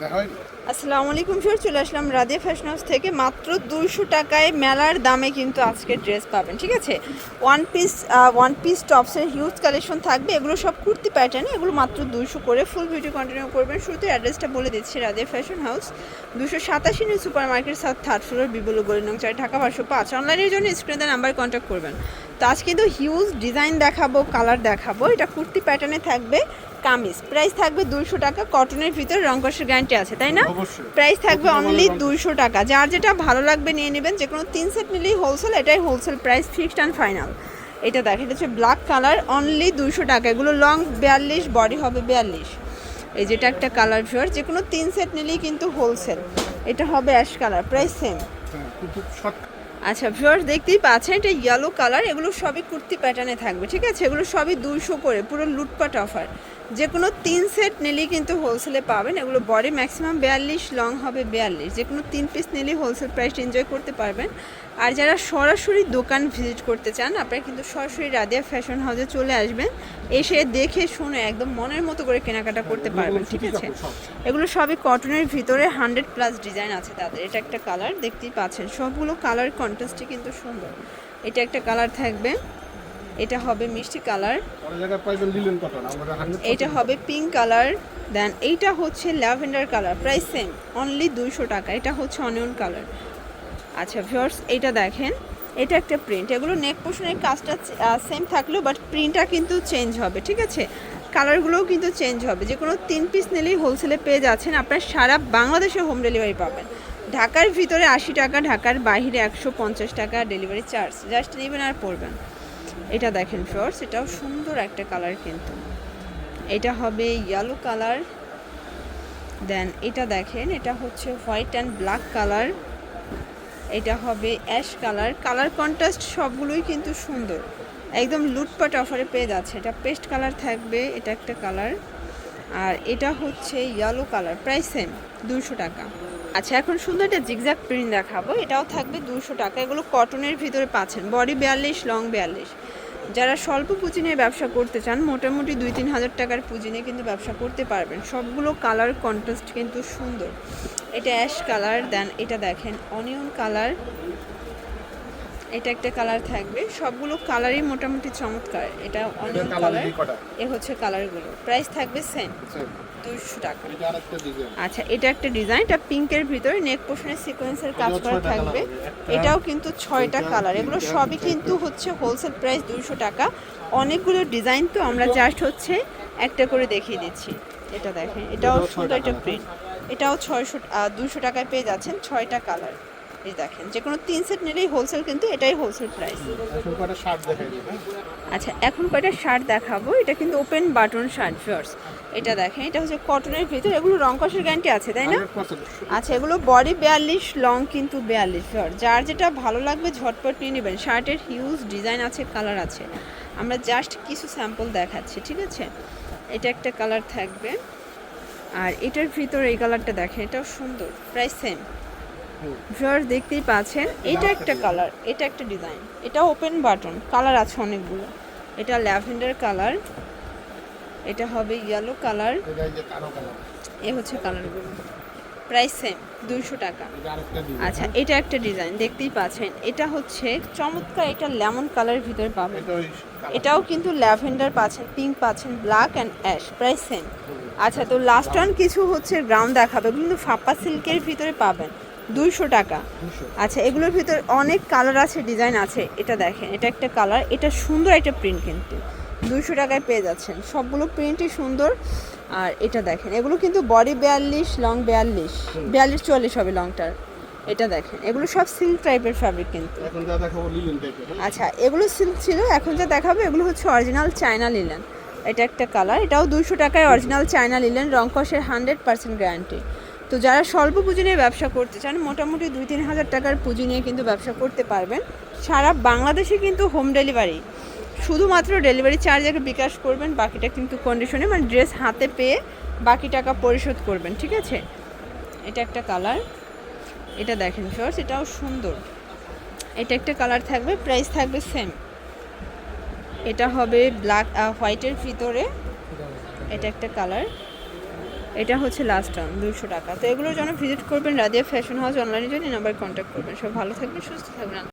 আসসালামু আলাইকুম স্যার চলে আসলাম রাদিয়া ফ্যাশন হাউস থেকে। মাত্র দুইশো টাকায় মেলার দামে কিন্তু আজকে ড্রেস পাবেন, ঠিক আছে? ওয়ান পিস ওয়ান পিস টপসের হিউজ কালেকশন থাকবে। এগুলো সব কুর্তি প্যাটার্ন এগুলো মাত্র দুইশো করে ফুল ভিডিও কন্টিনিউ করবেন। শুরুতে অ্যাড্রেসটা বলে দিচ্ছি রাদিয়া ফ্যাশন হাউস দুশো সাতাশি নিউ সুপার মার্কেট সাত থার্ড ফ্লোর বিবুল গলি নং চার, ঢাকা বারোশো পাঁচ। অনলাইনের জন্য স্ক্রিনে নাম্বার কন্ট্যাক্ট করবেন। তো আজ কিন্তু হিউজ ডিজাইন দেখাবো কালার দেখাবো। এটা কুর্তি প্যাটার্নে থাকবে কামিজ। প্রাইস থাকবে দুইশো টাকা কটনের ভিতরে রংকশের গ্যারান্টি আছে তাই না। প্রাইস থাকবে অনলি দুইশো টাকা। যার যেটা ভালো লাগবে নিয়ে নেবেন যে কোনো তিন সেট নিলেই হোলসেল এটাই wholesale price fixed and final এটা দেখ এটা হচ্ছে ব্ল্যাক কালার অনলি দুইশো টাকা। এগুলো লং বিয়াল্লিশ বডি হবে বিয়াল্লিশ। এই যেটা একটা কালার ফিওর যে কোনো তিন সেট নিলেই কিন্তু হোলসেল এটা হবে অ্যাশ কালার প্রাইস সেম আচ্ছা ভিউয়ার্স দেখতেই পাচ্ছেন এটা ইয়েলো কালার এগুলো সবই কুর্তি প্যাটার্নে থাকবে, ঠিক আছে? এগুলো সবই দুইশো করে, পুরো লুটপাট অফার যে কোনো তিন সেট নিলেই কিন্তু হোলসেলে পাবেন। এগুলো বডি ম্যাক্সিমাম বিয়াল্লিশ লং হবে বিয়াল্লিশ। যে কোনো তিন পিস নিলেই হোলসেল প্রাইস এনজয় করতে পারবেন। আর যারা সরাসরি দোকান ভিজিট করতে চান আপনারা কিন্তু সরাসরি রাদিয়া ফ্যাশন হাউসে চলে আসবেন। এসে দেখে শুনে একদম মনের মতো করে কেনাকাটা করতে পারবেন ঠিক আছে? এগুলো সবই কটনের ভিতরে হান্ড্রেড প্লাস ডিজাইন আছে তাদের। এটা একটা কালার দেখতেই পাচ্ছেন। সবগুলো কালার কন্ট্রাস্টই কিন্তু সুন্দর। এটা একটা কালার থাকবে। এটা হবে মিষ্টি কালার। এইটা হবে পিঙ্ক কালার দেন এইটা হচ্ছে lavender colour price same only দুইশো টাকা এটা হচ্ছে অনিয়ন কালার আচ্ছা ভিউয়ার্স এইটা দেখেন এটা একটা প্রিন্ট এগুলো নেক পোর্শনের কাজটা সেম থাকলেও বাট প্রিন্টটা কিন্তু চেঞ্জ হবে ঠিক আছে? কালারগুলোও কিন্তু চেঞ্জ হবে যে কোনো তিন পিস নিলেই হোলসেলে পেয়ে যাচ্ছেন আপনার সারা বাংলাদেশে হোম ডেলিভারি পাবেন। ঢাকার ভিতরে আশি টাকা ঢাকার বাইরে একশো পঞ্চাশ টাকা ডেলিভারি চার্জ জাস্ট নেবেন আর পড়বেন। এটা দেখেন ফ্লোর্স এটাও সুন্দর একটা কালার কিন্তু। এটা হবে ইয়েলো কালার। দেন এটা দেখেন, এটা হচ্ছে হোয়াইট অ্যান্ড ব্ল্যাক কালার। এটা হবে অ্যাশ কালার। কালার কন্ট্রাস্ট সবগুলোই কিন্তু সুন্দর। একদম লুটপাট অফারে পেয়ে যাচ্ছে। এটা পেস্ট কালার থাকবে, এটা একটা কালার। আর এটা হচ্ছে ইয়েলো কালার, প্রাইস সেম দুশো টাকা। আচ্ছা এখন সুন্দর একটা জিগজ্যাগ প্রিন্ট দেখাবো। এটাও থাকবে দুশো টাকা। এগুলো কটনের ভিতরে পাচ্ছেন। বডি বিয়াল্লিশ লং বিয়াল্লিশ। যারা স্বল্প পুঁজি নিয়ে ব্যবসা করতে চান, মোটামুটি দুই তিন হাজার টাকার পুঁজি নিয়ে কিন্তু ব্যবসা করতে পারবেন। সবগুলো কালার কন্ট্রাস্ট কিন্তু সুন্দর। এটা অ্যাশ কালার দেন এটা দেখেন অনিয়ন কালার এটা একটা কালার থাকবে। সবগুলো কালারই মোটামুটি চমৎকার। এটা অনিয়ন কালার এ হচ্ছে কালারগুলো প্রাইস থাকবে সেম. দুশো টাকা। আচ্ছা এটা একটা ডিজাইন এটা পিঙ্কের ভিতরে নেক পোর্শনের সিকোয়েন্সের কাজ করা থাকবে। এটাও কিন্তু ছয়টা কালার এগুলো সবই কিন্তু হচ্ছে হোলসেল প্রাইস দুইশো টাকা। অনেকগুলো ডিজাইন তো আমরা জাস্ট হচ্ছে একটা করে দেখিয়ে দিচ্ছি। এটা দেখেন এটাও এটাও সুন্দর একটা প্রিন্ট এটাও ছয়শো দুশো টাকায় পেয়ে যাচ্ছেন ছয়টা কালার এই দেখেন যে কোনো তিন সেট নিলেই হোলসেল কিন্তু এটাই হোলসেল প্রাইস হ্যাঁ? আচ্ছা এখন কয়টা শার্ট দেখাবো? এটা কিন্তু ওপেন বাটন শার্ট ফিয়ার্স এটা দেখেন এটা হচ্ছে কটনের ভিতর। এগুলো রং কষের গ্যারান্টি আছে তাই না? আচ্ছা এগুলো বডি বিয়াল্লিশ লং কিন্তু বিয়াল্লিশ। ফিয়ার যার যেটা ভালো লাগবে ঝটপট নিয়ে নেবেন। শার্টের হিউজ ডিজাইন আছে কালার আছে। আমরা জাস্ট কিছু স্যাম্পল দেখাচ্ছি ঠিক আছে? এটা একটা কালার থাকবে। আর এটার ভিতরে এই কালারটা দেখেন এটাও সুন্দর প্রাইস সেম ভিউয়ার দেখতেই পাচ্ছেন এটা একটা কালার এটা একটা ডিজাইন এটা ওপেন বাটন কালার আছে অনেকগুলো। এটা ল্যাভেন্ডার কালার এটা হবে ইয়েলো কালার এ হচ্ছে কালারগুলো প্রাইস সেম দুইশো টাকা। আচ্ছা এটা একটা ডিজাইন দেখতেই পাচ্ছেন এটা হচ্ছে চমৎকার এটা লেমন কালারের ভিতরে পাবেন। এটাও কিন্তু ল্যাভেন্ডার পাচ্ছেন পিঙ্ক পাচ্ছেন black and ash price same আচ্ছা তো লাস্ট ওয়ান কিছু হচ্ছে গ্রাউন্ড দেখাবে কিন্তু ফাপ্পা সিল্কের ভিতরে পাবেন। দুইশো টাকা। আচ্ছা এগুলোর ভিতরে অনেক কালার আছে ডিজাইন আছে। এটা দেখেন এটা একটা কালার এটা সুন্দর একটা প্রিন্ট কিন্তু। দুইশো টাকায় পেয়ে যাচ্ছেন। সবগুলো প্রিন্টই সুন্দর। আর এটা দেখেন এগুলো কিন্তু বডি বিয়াল্লিশ লং বিয়াল্লিশ। বিয়াল্লিশ চুয়াল্লিশ হবে লংটার এটা দেখেন এগুলো সব সিল্ক টাইপের ফ্যাব্রিক কিন্তু। হ্যাঁ? আচ্ছা এগুলো সিল্ক ছিল এখন যা দেখাবে এগুলো হচ্ছে অরিজিনাল চায়না লিলেন এটা একটা কালার এটাও দুশো টাকায় অরিজিনাল চায়না লিলেন রংকসের হান্ড্রেড পার্সেন্ট গ্যারান্টি তো যারা স্বল্প পুঁজি নিয়ে ব্যবসা করতে চান, মোটামুটি দুই তিন হাজার টাকার পুঁজি নিয়ে কিন্তু ব্যবসা করতে পারবেন। সারা বাংলাদেশে কিন্তু হোম ডেলিভারি শুধুমাত্র ডেলিভারি চার্জ আগে বিকাশ করবেন, বাকিটা কিন্তু কন্ডিশনে মানে ড্রেস হাতে পেয়ে বাকি টাকা পরিশোধ করবেন, ঠিক আছে? এটা একটা কালার এটা দেখেন ফিওর্স এটাও সুন্দর। এটা একটা কালার থাকবে প্রাইস থাকবে সেম এটা হবে ব্ল্যাক হোয়াইটের ভিতরে, এটা একটা কালার এটা হচ্ছে লাস্ট টার্ম দুশো টাকা। তো এগুলোর জন্য ভিজিট করবেন রাদিয়া ফ্যাশন হাউস অনলাইনে জন্য নাম্বার কন্ট্যাক্ট করবেন। সব ভালো থাকবেন, সুস্থ থাকবেন।